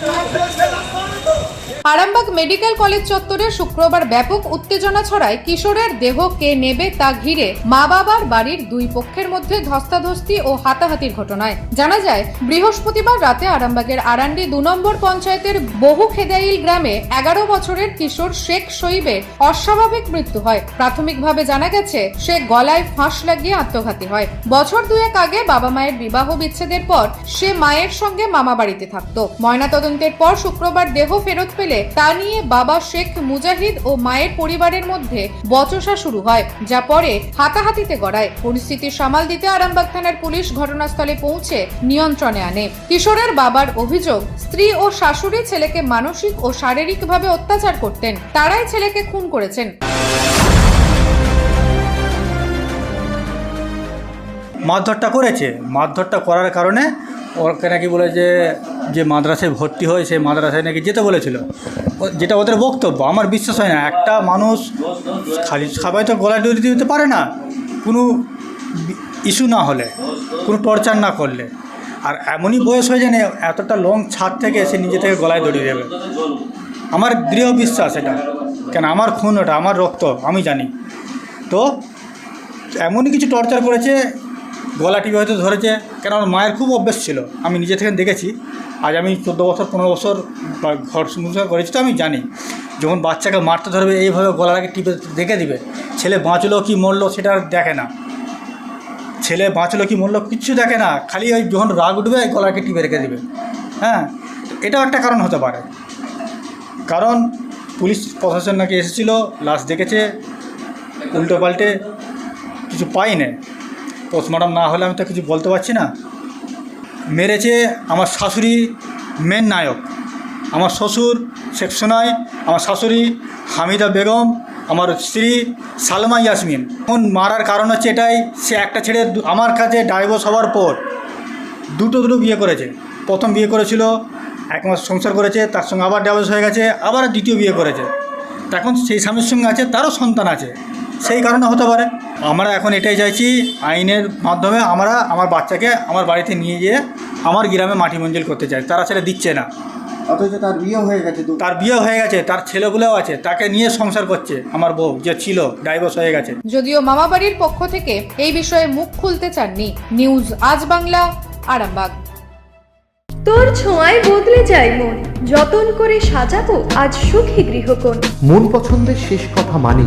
সাহায্য Arambagh medical college চত্বরে শুক্রবার ব্যাপক উত্তেজনা ছড়ায় কিশোরের দেহ কে নেবে তা ঘিরে মা বাবার বাড়ির দুই পক্ষের মধ্যে ধস্তাধস্তি ও হাতাহাতির ঘটনায়। জানা যায়, বৃহস্পতিবার রাতে আরামবাগের আরান্ডি দু নম্বর পঞ্চায়েতের বহু খেদাইল গ্রামে এগারো বছরের কিশোর শেখ শহীবের অস্বাভাবিক মৃত্যু হয়। প্রাথমিকভাবে জানা গেছে, সে গলায় ফাঁস লাগিয়ে আত্মঘাতী হয়। বছর দুয়েক আগে বাবা মায়ের বিবাহ বিচ্ছেদের পর সে মায়ের সঙ্গে মামা বাড়িতে থাকতো। ময়নাতদন্তের পর শুক্রবার দেহ ফেরত পেলে তা নিয়ে বাবা শেখ মুজাহিদ ও মায়ের পরিবারের মধ্যে বচসা শুরু হয়, যা পরে হাতাহাতিতে গড়ায়। পরিস্থিতি সামাল দিতে আরামবাগ থানার পুলিশ ঘটনাস্থলে পৌঁছে নিয়ন্ত্রণে আনে। কিশোরের বাবার অভিযোগ, স্ত্রী ও শাশুড়ি ছেলেকে মানসিক ও শারীরিকভাবে অত্যাচার করতেন, তারাই ছেলেকে খুন করেছেন। মারধরটা করেছে। মারধরটা করার কারণে ওকে নাকি বলে যে যে মাদ্রাসায় ভর্তি হয় সেই মাদ্রাসায় নাকি যেতে বলেছিল। যেটা ওদের বক্তব্য, আমার বিশ্বাস হয় না। একটা মানুষ খালি সবাই তো গলায় দড়ি দিতে পারে না। কোনো ইস্যু না হলে, কোনো টর্চার না করলে। আর এমনই বয়স হয়ে যায় এতটা লং ছাদ থেকে সে নিজে থেকে গলায় দড়ি দেবে। আমার দৃঢ় বিশ্বাস এটা। কেন আমার খুন ওটা, আমার রক্ত, আমি জানি। তো এমনই কিছু টর্চার করেছে গলা টিপে হয়তো ধরেছে, কেন আমার মায়ের খুব অভ্যেস ছিল। আমি নিজে থেকে দেখেছি। আজ আমি চোদ্দ বছর, পনেরো বছর ঘর সংসার করেছি তো আমি জানি। যখন বাচ্চাকে মারতে ধরবে, এইভাবে গলাটাকে টিপে দেখে দিবে। ছেলে বাঁচলো কি মরলো সেটা আর দেখে না। ছেলে বাঁচলো কি মরলো কিচ্ছু দেখে না। খালি ওই যখন রাগ উঠবে, গলাকে টিপে রেখে দিবে। হ্যাঁ এটাও একটা কারণ হতে পারে। কারণ পুলিশ প্রশাসন নাকি এসেছিল, লাশ দেখেছে উল্টো পাল্টে কিছু পাই না পোস্টমর্টম না হলে আমি তো কিছু বলতে পারছি না। মেরেছে আমার শাশুড়ি মেন নায়ক। আমার শ্বশুর শেখ সোনাই, আমার শাশুড়ি হামিদা বেগম, আমার স্ত্রী সালমা ইয়াসমিন। এখন মারার কারণ হচ্ছে এটাই, সে একটা ছেড়ে আমার কাছে ডাইভোর্স হওয়ার পর দুটো দুটো বিয়ে করেছে। প্রথম বিয়ে করেছিল, এক মাস সংসার করেছে, তার সঙ্গে আবার ডাইভোর্স হয়ে গেছে, আবার দ্বিতীয় বিয়ে করেছে। এখন সেই স্বামীর সঙ্গে আছে, তারও সন্তান আছে। সেই কারণে হতে পারে। আমরা এখন এটাই চাইছি আইনের মাধ্যমে আমরা আমার বাচ্চাকে আমার বাড়িতে নিয়ে গিয়ে আমার গ্রামে মাটি মঞ্জিল করতে চাই। তারা সেটা দিচ্ছে না। অথচ তার বিয়ে হয়ে গেছে তার বিয়ে হয়ে গেছে তার ছেলেগুলোও আছে তাকে নিয়ে সংসার করছে আমার বউ যে ছিল ডাইভোর্স হয়ে গেছে। যদিও মামাবাড়ির পক্ষ থেকে এই বিষয়ে মুখ খুলতে চাননি। নিউজ আজ বাংলা আরামবাগ। তোর ছোঁয়ায় বদলে যায় মন যতন করে সাজাবো আজ সুখী গৃহকোণ। মন পছন্দের শেষ কথা মানি